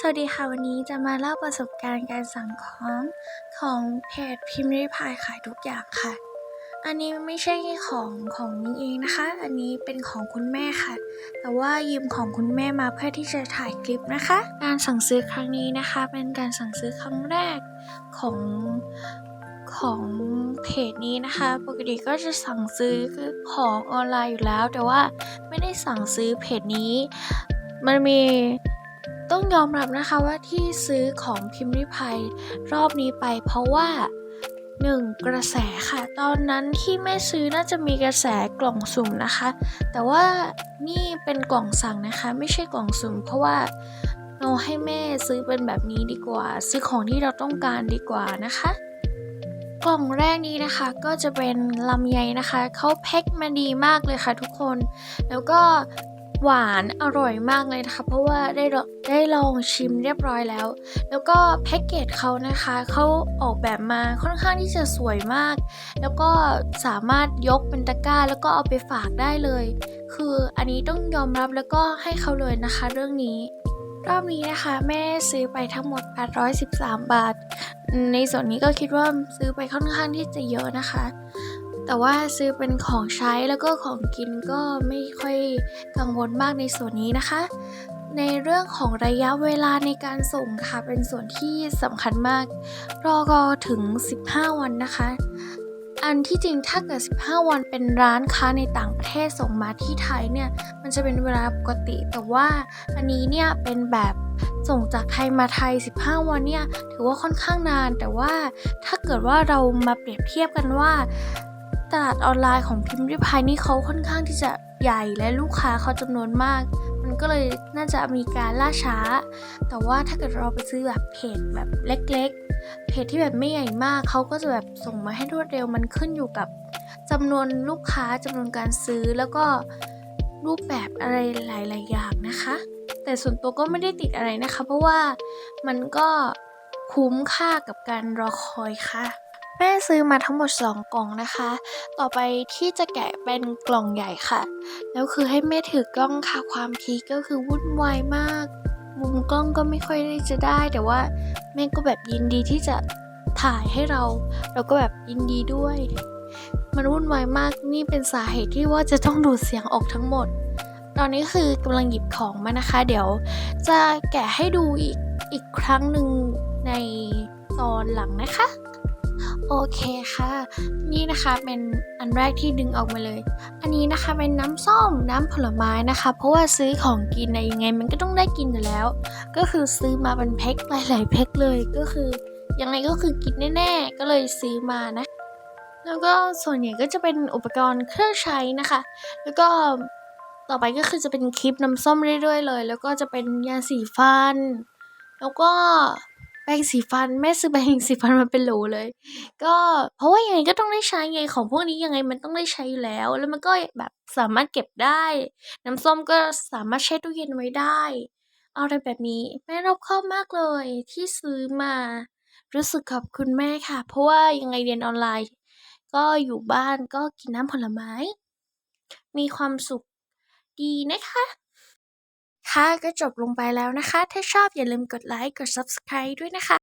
สวัสดีค่ะวันนี้จะมาเล่าประสบการณ์การสั่งของของเพจพิมพ์ริพายขายทุกอย่างค่ะ อันนี้ไม่ใช่ของของนิ้เองนะคะ อันนี้เป็นของคุณแม่ค่ะ แต่ว่ายืมของคุณแม่มาเพื่อที่จะถ่ายคลิปนะคะ การสั่งซื้อครั้งนี้นะคะ เป็นการสั่งซื้อครั้งแรกของของเพจนี้นะคะ ปกติก็จะสั่งซื้อของออนไลน์อยู่แล้ว แต่ว่าไม่ได้สั่งซื้อเพจนี้ มันมี ต้องยอมรับนะคะว่าที่ซื้อของพิมพ์ริพายรอบนี้ไปเพราะว่า 1. กระแสค่ะ ตอนนั้นที่แม่ซื้อน่าจะมีกระแสกล่องสุ่มนะคะ แต่ว่านี่เป็นกล่องสั่งนะคะ ไม่ใช่กล่องสุ่ม เพราะว่าเราให้แม่ซื้อเป็นแบบนี้ดีกว่า ซื้อของที่เราต้องการดีกว่านะคะ กล่องแรกนี้นะคะก็จะเป็นลำไยนะคะเขาแพ็คมาดีมากเลยค่ะทุกคน แล้วก็ หวานอร่อยมากเลยนะคะ เพราะว่าได้ลองได้ลองชิมเรียบร้อยแล้ว แล้วก็แพ็กเกจเขานะคะเขาออกแบบมาค่อนข้างที่จะสวยมาก แล้วก็สามารถยกเป็นตะกร้า แล้วก็เอาไปฝากได้เลย คืออันนี้ต้องยอมรับแล้วก็ให้เขาเลยนะคะ เรื่องนี้รอบนี้นะคะ แม่ซื้อไปทั้งหมด 813 บาท ในส่วนนี้ก็คิดว่าซื้อไปค่อนข้างที่จะเยอะนะคะ แต่ว่าซื้อเป็นของใช้แล้วก็ของกินก็ไม่ค่อยกังวลมากในส่วนนี้นะคะ ในเรื่องของระยะเวลาในการส่งค่ะเป็นส่วนที่สำคัญมาก รอก็ถึง 15 วันนะคะ อันที่จริงถ้าเกิด 15 วันเป็นร้านค้าในต่างประเทศส่งมาที่ไทยเนี่ย มันจะเป็นเวลาปกติ แต่ว่าอันนี้เนี่ยเป็นแบบส่งจากไทยมาไทย 15 วันเนี่ย ถือว่าค่อนข้างนาน แต่ว่าถ้าเกิดว่าเรามาเปรียบเทียบกันว่า ตลาดออนไลน์ของพิมพ์ริพายนี่เขาค่อนข้างที่จะใหญ่และลูกค้าเขาจำนวนมาก มันก็เลยน่าจะมีการล่าช้า แต่ว่าถ้าเกิดเราไปซื้อแบบเพจแบบเล็ก ๆ เพจที่แบบไม่ใหญ่มากเขาก็จะแบบส่งมาให้รวดเร็วมันขึ้นอยู่กับจำนวนลูกค้าจำนวนการซื้อแล้วก็รูปแบบอะไรหลาย ๆ อย่างนะคะ แต่ส่วนตัวก็ไม่ได้ติดอะไรนะคะ เพราะว่ามันก็คุ้มค่ากับการรอคอยค่ะ แม่ซื้อมาทั้งหมด 2 กล่องนะคะ ต่อไปที่จะแกะเป็นกล่องใหญ่ค่ะ แล้วคือให้แม่ถือกล้องค่ะ ความพีก็คือวุ่นวายมาก มุมกล้องก็ไม่ค่อยได้จะได้ แต่ว่าแม่ก็แบบยินดีที่จะถ่ายให้เรา เราก็แบบยินดีด้วย มันวุ่นวายมากนี่เป็นสาเหตุที่ว่าจะต้องดูดเสียงออกทั้งหมด ตอนนี้คือกำลังหยิบของมานะคะ เดี๋ยวจะแกะให้ดูอีกอีกครั้งหนึ่งในตอนหลังนะคะ โอเคค่ะ นี่นะคะเป็นอันแรกที่ดึงออกมาเลย อันนี้นะคะเป็นน้ำส้มน้ำผลไม้นะคะ เพราะว่าซื้อของกินในยังไง มันก็ต้องได้กินอยู่แล้ว ก็คือซื้อมาเป็นแพ็คหลายๆแพ็คเลยก็คือยังไงก็คือกินแน่ๆ ก็เลยซื้อมานะ แล้วก็ส่วนใหญ่ก็จะเป็นอุปกรณ์เครื่องใช้นะคะ แล้วก็ต่อไปก็คือจะเป็นคลิปน้ำส้มเรื่อยๆเลย แล้วก็จะเป็นยาสีฟัน แล้วก็ ปรงสีฟันแม่ซื้อแปรงสีฟันมาเป็นโหลเลย ก็เพราะว่ายังไงก็ต้องได้ใช้ไงของพวกนี้ยังไงมันต้องได้ใช้อยู่แล้ว แล้วมันก็แบบสามารถเก็บได้ น้ำส้มก็สามารถแช่ตู้เย็นไว้ได้อะไรแบบนี้แม่รอบคอบมากเลยที่ซื้อมา รู้สึกขอบคุณแม่ค่ะ เพราะว่ายังไงเรียนออนไลน์ ก็อยู่บ้านก็กินน้ำผลไม้ มีความสุขดีนะคะ ค่ะ ก็จบลงไปแล้วนะคะ ถ้าชอบอย่าลืมกดไลค์ กด Subscribe ด้วยนะคะ